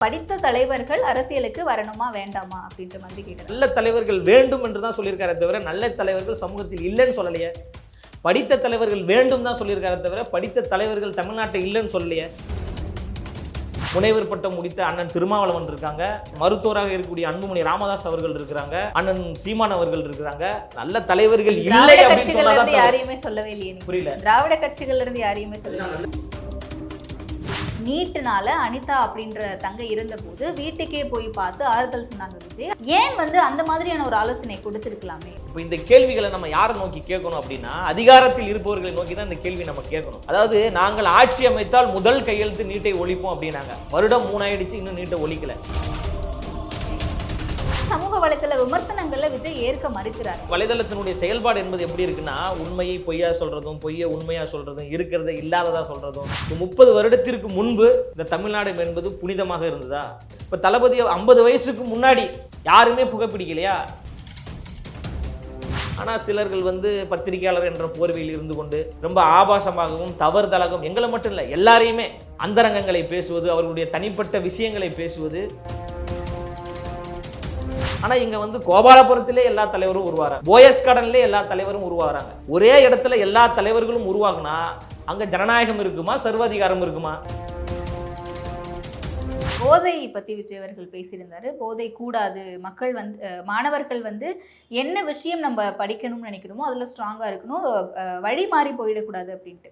படித்த தலைவர்கள் அரசியலுக்கு வரணுமா வேண்டாமா அப்படின்ற மாதிரி கேட்குறேன் நல்ல தலைவர்கள் வேண்டும் என்று தான் சொல்லியிருக்காரே தவிர நல்ல தலைவர்கள் சமூகத்தில் இல்லைன்னு சொல்லலையே. படித்த தலைவர்கள் வேண்டும் தான் சொல்லியிருக்காரே தவிர படித்த தலைவர்கள் தமிழ்நாட்டில் இல்லைன்னு சொல்லலையே. முனைவர் பட்டம் முடித்த அண்ணன் திருமாவளவன் இருக்காங்க. மருத்துவராக இருக்கக்கூடிய அன்புமணி ராமதாஸ் அவர்கள் இருக்கிறாங்க. அண்ணன் சீமான் அவர்கள் இருக்கிறாங்க. நல்ல தலைவர்கள் இல்லை. யாரையுமே சொல்லவே இல்லையே. புரியல. திராவிட கட்சிகள்ல இருந்து யாரையுமே சொல்லவே நீட்டுனால அனிதா அப்படின்ற தங்கை இருந்தபோது வீட்டுக்கே போய் பார்த்து ஆறுதல் சொன்னாங்க விஜய். ஏன் வந்து அந்த மாதிரியான ஒரு ஆலோசனை கொடுத்துருக்கலாமே? இப்போ இந்த கேள்விகளை நம்ம யாரை நோக்கி கேட்கணும் அப்படின்னா அதிகாரத்தில் இருப்பவர்களை நோக்கி தான் இந்த கேள்வி நம்ம கேட்கணும். அதாவது நாங்கள் ஆட்சி அமைத்தால் முதல் கையெழுத்து நீட்டை ஒழிப்போம் அப்படின்னாங்க. வருடம் மூணாயிடுச்சு இன்னும் நீட்டை ஒழிக்கல. வலைத்தள விமர்சனங்கள்ல விஜய் ஏற்க மறுக்கிறார். வலைதளத்தினுடைய செயல்பாடு என்பது எப்படி இருக்குன்னா உண்மையை பொய்யா சொல்றதும் பொய்யை உண்மையா சொல்றதும் இருக்கிறத இல்லாததா சொல்றதும். முப்பது வருடத்திற்கு முன்பு இந்த தமிழ்நாடு என்பது புனிதமாக இருந்ததா? இப்போ தளபதி ஐம்பது வயசுக்கு முன்னாடி யாருமே புகைப்பிடிக்கலையா? ஆனால் சிலர்கள் வந்து பத்திரிகையாளர் என்ற போர்வையில் இருந்து கொண்டு ரொம்ப ஆபாசமாகவும் தவறுதலாகவும் எங்களை மட்டும் இல்லை எல்லாரையுமே அந்தரங்கங்களை பேசுவது அவர்களுடைய தனிப்பட்ட விஷயங்களை பேசுவது ஆனா இங்க வந்து கோபாலபுரத்திலே எல்லா தலைவரும் உருவாராங்க போயஸ் கடன்லேயே எல்லா தலைவரும் உருவாகிறாங்க ஒரே இடத்துல எல்லா தலைவர்களும் உருவாகுனா அங்க ஜனநாயகம் இருக்குமா சர்வாதிகாரம் இருக்குமா? போதை பத்தி விஜய் அவர்கள் பேசியிருந்தாரு. போதை கூடாது. மக்கள் வந்து மாணவர்கள் வந்து என்ன விஷயம் நம்ம படிக்கணும்னு நினைக்கிறோமோ அதுல ஸ்ட்ராங்கா இருக்கணும். வழி மாறி போயிடக்கூடாது அப்படின்ட்டு.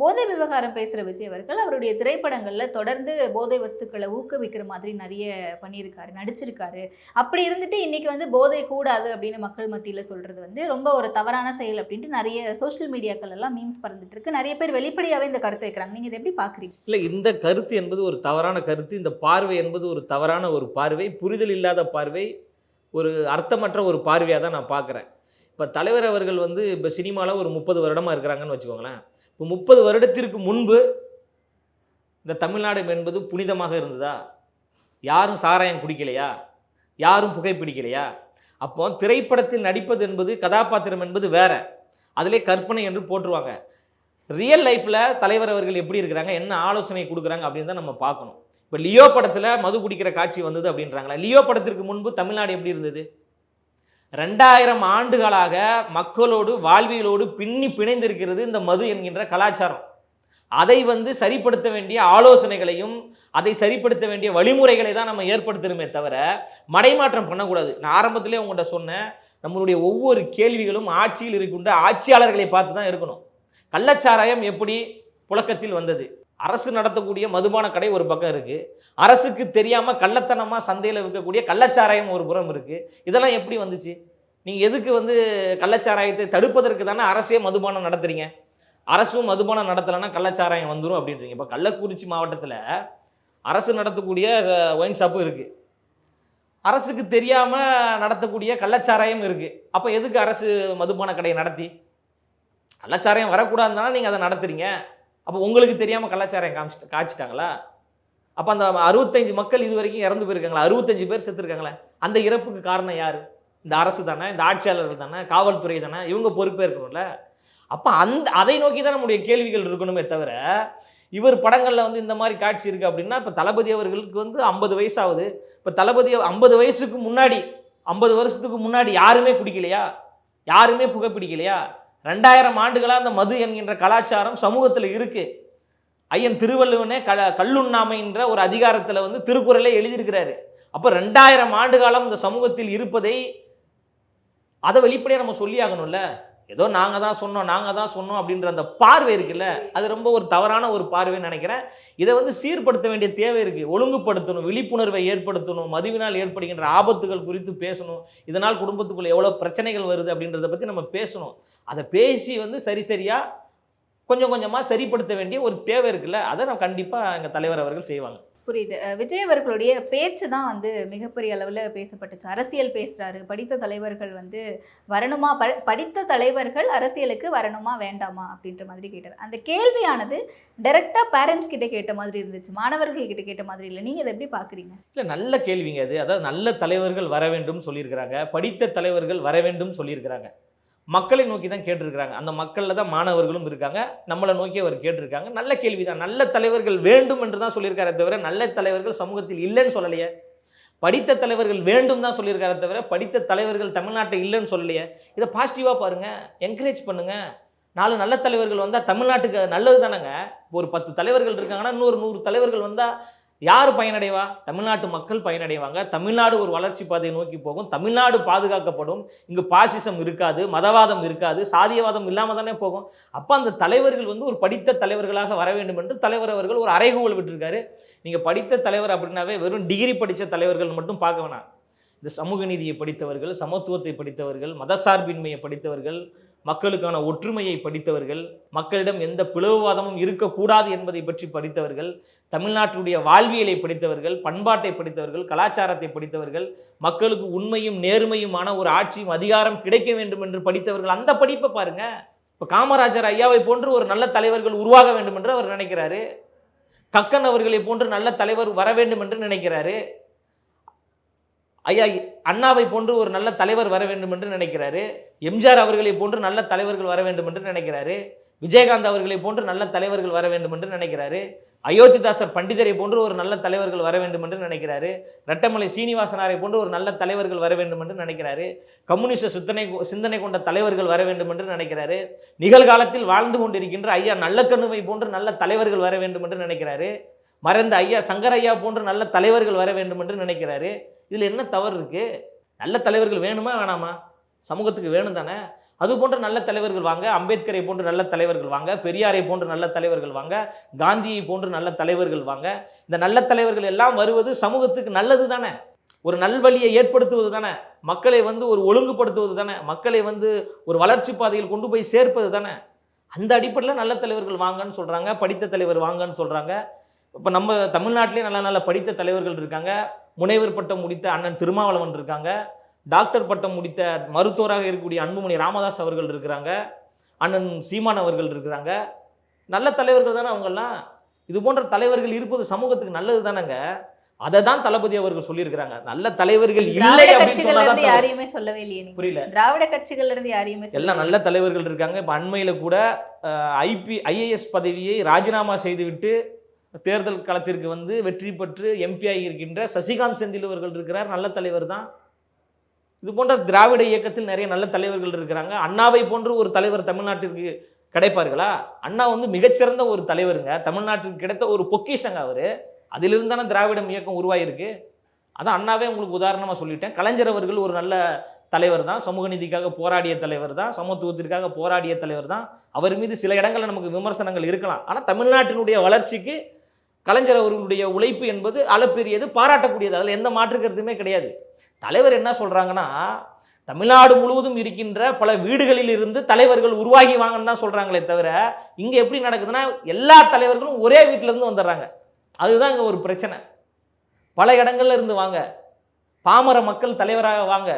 போதை விவகாரம் பேசுகிற விஜய் அவர்கள் அவருடைய திரைப்படங்களில் தொடர்ந்து போதை வஸ்துக்களை ஊக்குவிக்கிற மாதிரி நிறைய பண்ணியிருக்காரு நடிச்சிருக்காரு. அப்படி இருந்துட்டு இன்னைக்கு வந்து போதை கூடாது அப்படின்னு மக்கள் மத்தியில் சொல்கிறது வந்து ரொம்ப ஒரு தவறான செயல் அப்படின்ட்டு நிறைய சோஷியல் மீடியாக்கள் எல்லாம் மீம்ஸ் பறந்துட்டு இருக்கு. நிறைய பேர் வெளிப்படையாகவே இந்த கருத்தை வைக்கிறாங்க. நீங்கள் இதை எப்படி பார்க்குறீங்க இல்லை இந்த கருத்து என்பது ஒரு தவறான கருத்து. இந்த பார்வை என்பது ஒரு தவறான ஒரு பார்வை. புரிதல் இல்லாத பார்வை ஒரு அர்த்தமற்ற ஒரு பார்வையாக தான் நான் பார்க்குறேன் இப்போ தலைவர் அவர்கள் வந்து இப்போ சினிமாவில் ஒரு முப்பது வருடமாக இருக்கிறாங்கன்னு வச்சுக்கோங்களேன். இப்போ முப்பது வருடத்திற்கு முன்பு இந்த தமிழ்நாடு என்பது புனிதமாக இருந்ததா? யாரும் சாராயம் குடிக்கலையா? யாரும் புகைப்பிடிக்கலையா அப்போ திரைப்படத்தில் நடிப்பது என்பது கதாபாத்திரம் என்பது வேற. அதிலே கற்பனை என்று போட்டுருவாங்க ரியல் லைஃப்பில் தலைவர் அவர்கள் எப்படி இருக்கிறாங்க? என்ன ஆலோசனை கொடுக்குறாங்க? அப்படின்னு தான் நம்ம பார்க்கணும். இப்போ லியோ படத்தில் மது குடிக்கிற காட்சி வந்தது அப்படின்றாங்களா? லியோ படத்திற்கு முன்பு தமிழ்நாடு எப்படி இருந்தது? ரெண்டாயிரம் ஆண்டுகளாக மக்களோடு வாழ்வியலோடு பின்னி பிணைந்திருக்கிறது இந்த மது என்கின்ற கலாச்சாரம். அதை வந்து சரிப்படுத்த வேண்டிய ஆலோசனைகளையும் அதை சரிப்படுத்த வேண்டிய வழிமுறைகளை தான் நம்ம ஏற்படுத்தணுமே தவிர மடைமாற்றம் பண்ணக்கூடாது. நான் ஆரம்பத்திலே உங்கள்கிட்ட சொன்னேன் நம்மளுடைய ஒவ்வொரு கேள்விகளும் ஆட்சியில் இருக்கின்ற ஆட்சியாளர்களை பார்த்து தான் இருக்கணும். கள்ளச்சாராயம் எப்படி புழக்கத்தில் வந்தது? அரசு நடத்தக்கூடிய மதுபான கடை ஒரு பக்கம் இருக்குது அரசுக்கு தெரியாமல் கள்ளத்தனமாக சந்தையில் விற்கக்கூடிய கள்ளச்சாராயம் ஒரு புறம் இருக்குது இதெல்லாம் எப்படி வந்துச்சு? நீங்கள் எதுக்கு வந்து கள்ளச்சாராயத்தை தடுப்பதற்கு தானே அரசே மதுபானம் நடத்துறீங்க? அரசும் மதுபானம் நடத்தலைன்னா கள்ளச்சாராயம் வந்துடும் அப்படின்றீங்க. இப்போ கள்ளக்குறிச்சி மாவட்டத்தில் அரசு நடத்தக்கூடிய ஒயின் ஷாப்பும் இருக்குது அரசுக்கு தெரியாமல் நடத்தக்கூடிய கள்ளச்சாராயம் இருக்குது அப்போ எதுக்கு அரசு மதுபான கடையை நடத்தி? கள்ளச்சாராயம் வரக்கூடாதுன்னா நீங்கள் அதை நடத்துறீங்க. அப்போ உங்களுக்கு தெரியாமல் கலாச்சாரம் காமிச்சிட்டு காய்ச்சிட்டாங்களா? அப்போ அந்த அறுபத்தஞ்சு மக்கள் இது வரைக்கும் இறந்து போயிருக்காங்களா? அறுபத்தஞ்சு பேர் செத்துருக்காங்களே? அந்த இறப்புக்கு காரணம் யார்? இந்த அரசு தானே? இந்த ஆட்சியாளர்கள் தானே? காவல்துறை தானே? இவங்க பொறுப்பே இருக்கணும்ல. அப்போ அந்த அதை நோக்கி தான் நம்முடைய கேள்விகள் இருக்கணுமே தவிர இவர் படங்களில் வந்து இந்த மாதிரி காட்சி இருக்குது அப்படின்னா இப்போ தளபதி அவர்களுக்கு வந்து ஐம்பது வயசாகுது. இப்போ தளபதி ஐம்பது வயசுக்கு முன்னாடி ஐம்பது வருஷத்துக்கு முன்னாடி யாருமே குடிக்கலையா? யாருமே புகைப்பிடிக்கலையா ரெண்டாயிரம் ஆண்டுகளாக அந்த மது என்கின்ற கலாச்சாரம் சமூகத்தில் இருக்குது ஐயன் திருவள்ளுவனே க கல்லுண்ணாமைன்ற ஒரு அதிகாரத்தில் வந்து திருக்குறளே எழுதியிருக்கிறாரு. அப்போ ரெண்டாயிரம் ஆண்டு காலம் இந்த சமூகத்தில் இருப்பதை அதை வெளிப்படையாக நம்ம சொல்லியாகணும்ல? ஏதோ நாங்கள் தான் சொன்னோம் நாங்கள் தான் சொன்னோம் அப்படின்ற அந்த பார்வை இருக்குல்ல அது ரொம்ப ஒரு தவறான ஒரு பார்வைன்னு நினைக்கிறேன். இதை வந்து சீர்படுத்த வேண்டிய தேவை இருக்குது ஒழுங்குபடுத்தணும் விழிப்புணர்வை ஏற்படுத்தணும் மதுவினால் ஏற்படுகின்ற ஆபத்துகள் குறித்து பேசணும். இதனால் குடும்பத்துக்குள்ளே எவ்வளோ பிரச்சனைகள் வருது அப்படின்றத பற்றி நம்ம பேசணும். அதை பேசி வந்து சரி சரியாக கொஞ்சம் கொஞ்சமாக சரிப்படுத்த வேண்டிய ஒரு தேவை இருக்குல்ல அதை நம்ம கண்டிப்பாக எங்கள் தலைவர் அவர்கள் செய்வாங்க. புரியுது. விஜய் அவர்களுடைய பேச்சு தான் வந்து மிகப்பெரிய அளவில் பேசப்பட்டுச்சு. அரசியல் பேசுகிறாரு படித்த தலைவர்கள் வந்து வரணுமா? ப படித்த தலைவர்கள் அரசியலுக்கு வரணுமா? வேண்டாமா? அப்படின்ற மாதிரி கேட்டார். அந்த கேள்வியானது டைரெக்டாக பேரண்ட்ஸ் கிட்ட கேட்ட மாதிரி இருந்துச்சு. மாணவர்கள் கிட்ட கேட்ட மாதிரி இல்லை. நீங்கள் இதை எப்படி பார்க்குறீங்க இல்லை நல்ல கேள்விங்க அது. அதாவது நல்ல தலைவர்கள் வர வேண்டும் சொல்லியிருக்கிறாங்க. படித்த தலைவர்கள் வர வேண்டும் சொல்லியிருக்கிறாங்க. மக்களை நோக்கி தான் கேட்டிருக்கிறாங்க. அந்த மக்களில் தான் மாணவர்களும் இருக்காங்க. நம்மளை நோக்கி அவர் கேட்டிருக்காங்க. நல்ல கேள்வி தான் நல்ல தலைவர்கள் வேண்டும் என்று தான் சொல்லியிருக்காரே தவிர நல்ல தலைவர்கள் சமூகத்தில் இல்லைன்னு சொல்லலையே. படித்த தலைவர்கள் வேண்டும் தான் சொல்லியிருக்காரே தவிர படித்த தலைவர்கள் தமிழ்நாட்டை இல்லைன்னு சொல்லலையே. இதை பாசிட்டிவாக பாருங்கள் என்கரேஜ் பண்ணுங்கள் நாலு நல்ல தலைவர்கள் வந்தால் தமிழ்நாட்டுக்கு அது நல்லது தானேங்க ஒரு பத்து தலைவர்கள் இருக்காங்கன்னா இன்னொரு நூறு தலைவர்கள் வந்தால் யார் பயனடைவா? தமிழ்நாட்டு மக்கள் பயனடைவாங்க. தமிழ்நாடு ஒரு வளர்ச்சி பாதையை நோக்கி போகும். தமிழ்நாடு பாதுகாக்கப்படும். இங்கு பாசிசம் இருக்காது மதவாதம் இருக்காது சாதியவாதம் இல்லாமல் தானே போகும். அப்போ அந்த தலைவர்கள் வந்து ஒரு படித்த தலைவர்களாக வர வேண்டும் என்று தலைவர் அவர்கள் ஒரு அறைகூவல் விட்டுருக்காரு. நீங்கள் படித்த தலைவர் அப்படின்னாவே வெறும் டிகிரி படித்த தலைவர்கள் மட்டும் பார்க்க வேணாம். இந்த சமூக நீதியை படித்தவர்கள் சமத்துவத்தை படித்தவர்கள் மதசார்பின்மையை படித்தவர்கள் மக்களுக்கான ஒற்றுமையை படித்தவர்கள் மக்களிடம் எந்த பிளவுவாதமும் இருக்கக்கூடாது என்பதை பற்றி படித்தவர்கள் தமிழ்நாட்டுடைய வாழ்வியலை படித்தவர்கள் பண்பாட்டை படித்தவர்கள் கலாச்சாரத்தை படித்தவர்கள் மக்களுக்கு உண்மையும் நேர்மையுமான ஒரு ஆட்சியும் அதிகாரம் கிடைக்க வேண்டும் என்று படித்தவர்கள் அந்த படிப்பை பாருங்க. இப்போ காமராஜர் ஐயாவை போன்று ஒரு நல்ல தலைவர்கள் உருவாக வேண்டும் என்று அவர் நினைக்கிறாரு. கக்கன் அவர்களை போன்று நல்ல தலைவர் வர வேண்டும் என்று நினைக்கிறாரு. ஐயா அண்ணாவை போன்று ஒரு நல்ல தலைவர் வர வேண்டும் என்று நினைக்கிறாரு. எம்ஜிஆர் அவர்களை போன்று நல்ல தலைவர்கள் வர வேண்டும் என்று நினைக்கிறாரு. விஜயகாந்த் அவர்களை போன்று நல்ல தலைவர்கள் வர வேண்டும் என்று நினைக்கிறாரு. அயோத்திதாசர் பண்டிதரை போன்று ஒரு நல்ல தலைவர்கள் வர வேண்டும் என்று நினைக்கிறாரு. ரெட்டமலை சீனிவாசனாரை போன்று ஒரு நல்ல தலைவர்கள் வர வேண்டும் என்று நினைக்கிறாரு. கம்யூனிஸ்ட சிந்தனை சிந்தனை கொண்ட தலைவர்கள் வர வேண்டும் என்று நினைக்கிறாரு. நிகழ்காலத்தில் வாழ்ந்து கொண்டிருக்கின்ற ஐயா நல்லக்கண்ணுவை போன்று நல்ல தலைவர்கள் வர வேண்டும் என்று நினைக்கிறாரு. மறைந்த ஐயா சங்கர் ஐயா போன்று நல்ல தலைவர்கள் வர வேண்டும் என்று நினைக்கிறாரு. இதில் என்ன தவறு இருக்குது நல்ல தலைவர்கள் வேணுமா வேணாமா? சமூகத்துக்கு வேணும் தானே? அது போன்ற நல்ல தலைவர்கள் வாங்க அம்பேத்கரை போன்று நல்ல தலைவர்கள் வாங்க பெரியாரை போன்ற நல்ல தலைவர்கள் வாங்க காந்தியை போன்று நல்ல தலைவர்கள் வாங்க. இந்த நல்ல தலைவர்கள் எல்லாம் வருவது சமூகத்துக்கு நல்லது தானே? ஒரு நல்வழியை ஏற்படுத்துவது தானே? மக்களை வந்து ஒரு ஒழுங்குபடுத்துவது தானே? மக்களை வந்து ஒரு வளர்ச்சி பாதையில் கொண்டு போய் சேர்ப்பது தானே? அந்த அடிப்படையில் நல்ல தலைவர்கள் வாங்கன்னு சொல்கிறாங்க படித்த தலைவர் வாங்கன்னு சொல்கிறாங்க இப்போ நம்ம தமிழ்நாட்டிலே நல்ல நல்ல படித்த தலைவர்கள் இருக்காங்க. முனைவர் பட்டம் முடித்த அண்ணன் திருமாவளவன் இருக்காங்க. டாக்டர் பட்டம் முடித்த மருத்துவராக இருக்கக்கூடிய அன்புமணி ராமதாஸ் அவர்கள் இருக்கிறாங்க. அண்ணன் சீமான் அவர்கள் இருக்கிறாங்க. நல்ல தலைவர்கள் தானே அவங்கெல்லாம். இது போன்ற தலைவர்கள் இருப்பது சமூகத்துக்கு நல்லது தானேங்க. அதை தான் தளபதி அவர்கள் சொல்லியிருக்கிறாங்க. நல்ல தலைவர்கள் இல்லை அப்படின்னு யாரையுமே சொல்லவே இல்லையே புரியல. திராவிட கட்சிகள்ல இருந்து யாரையுமே எல்லாம் நல்ல தலைவர்கள் இருக்காங்க. இப்போ அண்மையில் கூட ஐபி ஐஏஎஸ் பதவியை ராஜினாமா செய்துவிட்டு தேர்தல் களத்திற்கு வந்து வெற்றி பெற்று எம்பி ஆகியிருக்கின்ற சசிகாந்த் செந்தில் அவர்கள் இருக்கிறார் நல்ல தலைவர் தான். இது போன்ற திராவிட இயக்கத்தில் நிறைய நல்ல தலைவர்கள் இருக்கிறாங்க. அண்ணாவை போன்று ஒரு தலைவர் தமிழ்நாட்டிற்கு கிடைப்பார்களா? அண்ணா வந்து மிகச்சிறந்த ஒரு தலைவருங்க. தமிழ்நாட்டிற்கு கிடைத்த ஒரு பொக்கிஷங்க அவர். அதிலிருந்து தானே திராவிடம் இயக்கம் உருவாகிருக்கு அதான் அண்ணாவே உங்களுக்கு உதாரணமாக சொல்லிட்டேன். கலைஞர் அவர்கள் ஒரு நல்ல தலைவர் தான். சமூக நீதிக்காக போராடிய தலைவர் தான். சமத்துவத்திற்காக போராடிய தலைவர் தான். அவர் மீது சில இடங்களில் நமக்கு விமர்சனங்கள் இருக்கலாம். ஆனால் தமிழ்நாட்டினுடைய வளர்ச்சிக்கு கலைஞர் அவர்களுடைய உழைப்பு என்பது அளப்பெரியது பாராட்டக்கூடியது. அதில் எந்த மாற்று கருத்துமே கிடையாது. தலைவர் என்ன சொல்கிறாங்கன்னா தமிழ்நாடு முழுவதும் இருக்கின்ற பல வீடுகளில் இருந்து தலைவர்கள் உருவாகி வாங்கன்னு தான் சொல்கிறாங்களே தவிர இங்கே எப்படி நடக்குதுன்னா எல்லா தலைவர்களும் ஒரே வீட்டிலேருந்து வந்துடுறாங்க. அதுதான் இங்கே ஒரு பிரச்சனை. பல இடங்கள்ல இருந்து வாங்க. பாமர மக்கள் தலைவராக வாங்க.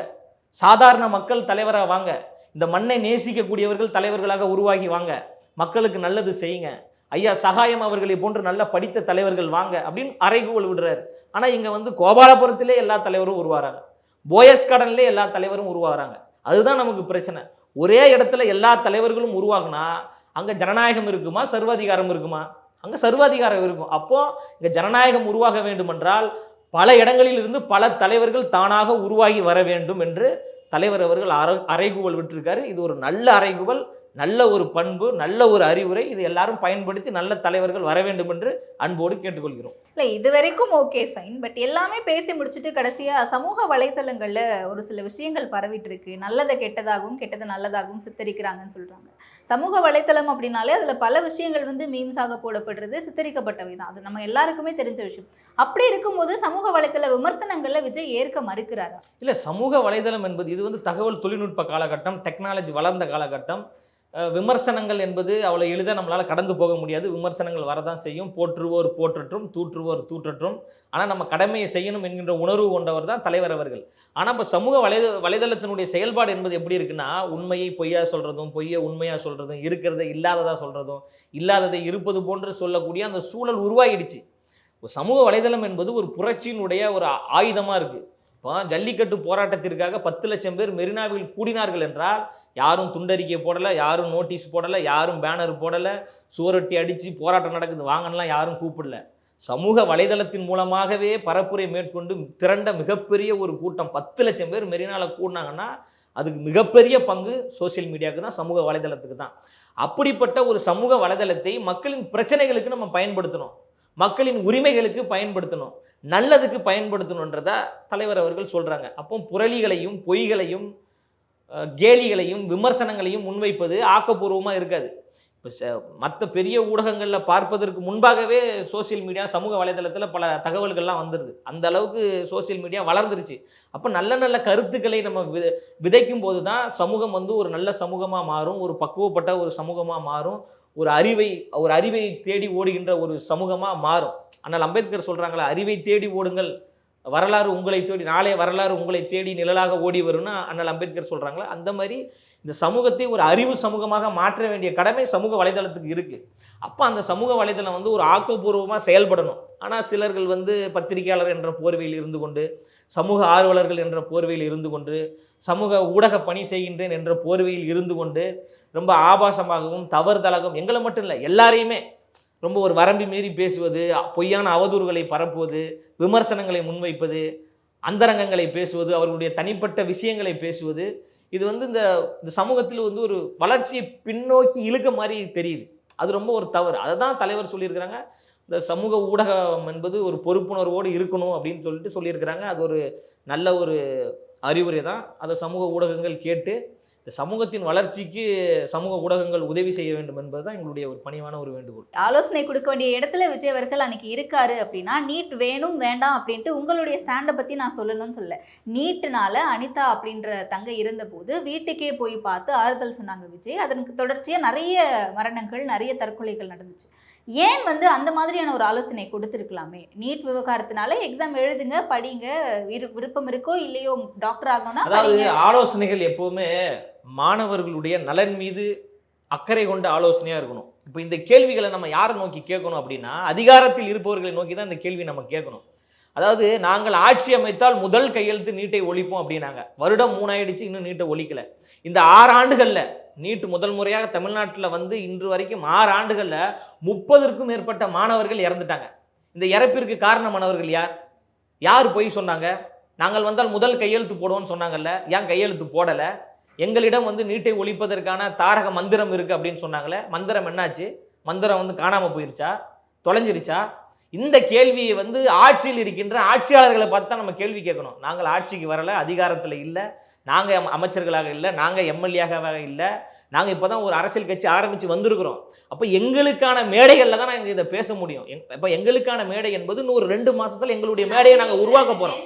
சாதாரண மக்கள் தலைவராக வாங்க. இந்த மண்ணை நேசிக்கக்கூடியவர்கள் தலைவர்களாக உருவாகி வாங்க. மக்களுக்கு நல்லது செய்யுங்க. ஐயா சகாயம் அவர்களை போன்று நல்ல படித்த தலைவர்கள் வாங்க அப்படின்னு அறைகூவல் விடுறாரு. ஆனால் இங்கே வந்து கோபாலபுரத்திலே எல்லா தலைவரும் உருவாகிறாங்க போயஸ் கடன்லேயே எல்லா தலைவரும் உருவாகிறாங்க அதுதான் நமக்கு பிரச்சனை. ஒரே இடத்துல எல்லா தலைவர்களும் உருவாகுனா அங்கே ஜனநாயகம் இருக்குமா சர்வாதிகாரம் இருக்குமா? அங்கே சர்வாதிகாரம் இருக்கும். அப்போ இங்கே ஜனநாயகம் உருவாக வேண்டுமென்றால் பல இடங்களில் இருந்து பல தலைவர்கள் தானாக உருவாகி வர வேண்டும் என்று தலைவர் அவர்கள் அற அறைகூவல் விட்டிருக்காரு. இது ஒரு நல்ல அறைகூவல். நல்ல ஒரு பண்பு நல்ல ஒரு அறிவுரை இது எல்லாரும் பயன்படுத்தி நல்ல தலைவர்கள் வர வேண்டும் என்று அன்போடு கேட்டுக்கொள்கிறோம். இல்ல இது வரைக்கும் ஓகே ஃபைன் பட் எல்லாமே பேசி முடிச்சுட்டு கடைசியா சமூக வலைத்தளங்கள்ல ஒரு சில விஷயங்கள் பரவிட்டு இருக்கு நல்லதை கெட்டதாகவும் கெட்டதை நல்லதாகவும் சித்தரிக்கிறாங்கன்னு சொல்றாங்க. சமூக வலைத்தளம் அப்படின்னாலே அதுல பல விஷயங்கள் வந்து மீம்ஸாக போடப்படுறது சித்தரிக்கப்பட்டவை தான். அது நம்ம எல்லாருக்குமே தெரிஞ்ச விஷயம். அப்படி இருக்கும்போது சமூக வலைத்தள விமர்சனங்கள்ல விஜய் ஏற்க மறுக்கிறாரா? இல்லை சமூக வலைதளம் என்பது இது வந்து தகவல் தொழில்நுட்ப காலகட்டம் டெக்னாலஜி வளர்ந்த காலகட்டம். விமர்சனங்கள் என்பது அவ்வளோ எளிதாக நம்மளால் கடந்து போக முடியாது. விமர்சனங்கள் வரதான் செய்யும். போற்றுவோர் போற்றட்டும் தூற்றுவோர் தூற்றட்டும் ஆனால் நம்ம கடமையை செய்யணும் என்கின்ற உணர்வு கொண்டவர் தான் தலைவர் அவர்கள். ஆனால் இப்போ சமூக வலைத வலைதளத்தினுடைய செயல்பாடு என்பது எப்படி இருக்குன்னா உண்மையை பொய்யா சொல்கிறதும் பொய்யை உண்மையாக சொல்கிறதும் இருக்கிறத இல்லாததாக சொல்கிறதும் இல்லாததை இருப்பது போன்று சொல்லக்கூடிய அந்த சூழல் உருவாகிடுச்சு சமூக வலைதளம் என்பது ஒரு புரட்சியினுடைய ஒரு ஆயுதமாக இருக்குது இப்போ ஜல்லிக்கட்டு போராட்டத்திற்காக பத்து லட்சம் பேர் மெரினாவில் கூடினார்கள் என்றால் யாரும் துண்டறிக்கை போடலை யாரும் நோட்டீஸ் போடலை யாரும் பேனர் போடலை சுவரொட்டி அடித்து போராட்டம் நடக்குது வாங்கலாம் யாரும் கூப்பிடல. சமூக வலைதளத்தின் மூலமாகவே பரப்புரை மேற்கொண்டு திரண்ட மிகப்பெரிய ஒரு கூட்டம். பத்து லட்சம் பேர் மெரினாவில் கூடினாங்கன்னா அதுக்கு மிகப்பெரிய பங்கு சோஷியல் மீடியாவுக்கு தான் சமூக வலைதளத்துக்கு தான். அப்படிப்பட்ட ஒரு சமூக வலைதளத்தை மக்களின் பிரச்சனைகளுக்கு நம்ம பயன்படுத்தணும். மக்களின் உரிமைகளுக்கு பயன்படுத்தணும் நல்லதுக்கு பயன்படுத்தணுன்றத தலைவர் அவர்கள் சொல்கிறாங்க அப்போ புரளிகளையும் பொய்களையும் கேலிகளையும் விமர்சனங்களையும் முன்வைப்பது ஆக்கப்பூர்வமாக இருக்காது. இப்போ மற்ற பெரிய ஊடகங்களில் பார்ப்பதற்கு முன்பாகவே சோஷியல் மீடியா சமூக வலைதளத்தில் பல தகவல்கள்லாம் வந்துடுது அந்த அளவுக்கு சோஷியல் மீடியா வளர்ந்துருச்சு. அப்போ நல்ல நல்ல கருத்துக்களை நம்ம வி விதைக்கும் போது தான் சமூகம் வந்து ஒரு நல்ல சமூகமாக மாறும் ஒரு பக்குவப்பட்ட ஒரு சமூகமாக மாறும் ஒரு அறிவை ஒரு அறிவை தேடி ஓடுகின்ற ஒரு சமூகமாக மாறும். ஆனால் அம்பேத்கர் சொல்கிறாங்களே அறிவை தேடி ஓடுங்கள். வரலாறு உங்களை தேடி நாளே வரலாறு உங்களை தேடி நிழலாக ஓடி வரும்னு அண்ணல் அம்பேத்கர் சொல்கிறாங்களா அந்த மாதிரி இந்த சமூகத்தை ஒரு அறிவு சமூகமாக மாற்ற வேண்டிய கடமை சமூக வலைதளத்துக்கு இருக்குது அப்போ அந்த சமூக வலைதளம் வந்து ஒரு ஆக்கப்பூர்வமாக செயல்படணும். ஆனால் சிலர்கள் வந்து பத்திரிகையாளர் என்ற போர்வையில் இருந்து கொண்டு சமூக ஆர்வலர்கள் என்ற போர்வையில் இருந்து கொண்டு சமூக ஊடக பணி செய்கின்றேன் என்ற போர்வையில் இருந்து கொண்டு ரொம்ப ஆபாசமாகவும் தவறுதலாகவும் எங்களை மட்டும் இல்லை எல்லாரையுமே ரொம்ப ஒரு வரம்பு மீறி பேசுவது பொய்யான அவதூறுகளை பரப்புவது விமர்சனங்களை முன்வைப்பது அந்தரங்கங்களை பேசுவது அவர்களுடைய தனிப்பட்ட விஷயங்களை பேசுவது இது வந்து இந்த இந்த சமூகத்தில் வந்து ஒரு வளர்ச்சியை பின்னோக்கி இழுக்க மாதிரி தெரியுது. அது ரொம்ப ஒரு தவறு. அதை தான் தலைவர் சொல்லியிருக்கிறாங்க. இந்த சமூக ஊடகம் என்பது ஒரு பொறுப்புணர்வோடு இருக்கணும் அப்படின்னு சொல்லிட்டு சொல்லியிருக்கிறாங்க. அது ஒரு நல்ல ஒரு அறிவுரை தான் அதை சமூக ஊடகங்கள் கேட்டு இந்த சமூகத்தின் வளர்ச்சிக்கு சமூக ஊடகங்கள் உதவி செய்ய வேண்டும் என்பது தான் எங்களுடைய ஒரு பணிவான ஒரு வேண்டுகோள். ஆலோசனை கொடுக்க வேண்டிய இடத்துல விஜய் அவர்கள் அன்னைக்கு இருக்காரு அப்படின்னா நீட் வேணும் வேண்டாம் அப்படின்ட்டு உங்களுடைய ஸ்டாண்டை பத்தி நான் சொல்லணும்னு சொல்ல நீட்டுனால அனிதா அப்படின்ற தங்க இருந்தபோது வீட்டுக்கே போய் பார்த்து ஆறுதல் சொன்னாங்க விஜய். அதற்கு தொடர்ச்சியா நிறைய மரணங்கள் நிறைய தற்கொலைகள் நடந்துச்சு. ஏன் வந்து அந்த மாதிரியான ஒரு ஆலோசனை கொடுத்துருக்கலாமே? நீட் விவகாரத்தினால எக்ஸாம் எழுதுங்க படிங்க விரு- விருப்பம் இருக்கோ இல்லையோ டாக்டர் ஆகணும்னா அதாவது. ஆலோசனைகள் எப்பவுமே மாணவர்களுடைய நலன் மீது அக்கறை கொண்ட ஆலோசனையாக இருக்கணும். இப்போ இந்த கேள்விகளை நம்ம யாரை நோக்கி கேட்கணும் அப்படின்னா அதிகாரத்தில் இருப்பவர்களை நோக்கி தான் இந்த கேள்வி நம்ம கேட்கணும். அதாவது நாங்கள் ஆட்சி அமைத்தால் முதல் கையெழுத்து நீட்டை ஒழிப்போம் அப்படின்னாங்க. வருடம் மூணாயிடுச்சு இன்னும் நீட்டை ஒழிக்கல. இந்த ஆறு ஆண்டுகளில் நீட் முதல் முறையாக தமிழ்நாட்டில் வந்து இன்று வரைக்கும் ஆறு ஆண்டுகளில் முப்பதற்கும் மேற்பட்ட மாணவர்கள் இறந்துட்டாங்க. இந்த இறப்பிற்கு காரணமானவர்கள் யார்? யார் பொய் சொன்னாங்க? நாங்கள் வந்தால் முதல் கையெழுத்து போடுவோம்னு சொன்னாங்கல்ல ஏன் கையெழுத்து போடலை? எங்களிடம் வந்து நீட்டை ஒழிப்பதற்கான தாரக மந்திரம் இருக்குது அப்படின்னு சொன்னாங்களே மந்திரம் என்னாச்சு? மந்திரம் வந்து காணாமல் போயிருச்சா? தொலைஞ்சிருச்சா? இந்த கேள்வியை வந்து ஆட்சியில் இருக்கின்ற ஆட்சியாளர்களை பார்த்து தான் நம்ம கேள்வி கேட்கணும். நாங்கள் ஆட்சிக்கு வரல அதிகாரத்தில் இல்லை நாங்கள் அமைச்சர்களாக இல்லை நாங்கள் எம்எல்ஏவாக இல்லை நாங்கள் இப்போ தான் ஒரு அரசியல் கட்சி ஆரம்பித்து வந்திருக்கிறோம். அப்போ எங்களுக்கான மேடைகளில் தான் நாங்கள் இதை பேச முடியும். இப்போ எங்களுக்கான மேடை என்பது இன்னும் ஒரு ரெண்டு மாதத்தில் எங்களுடைய மேடையை நாங்கள் உருவாக்க போகிறோம்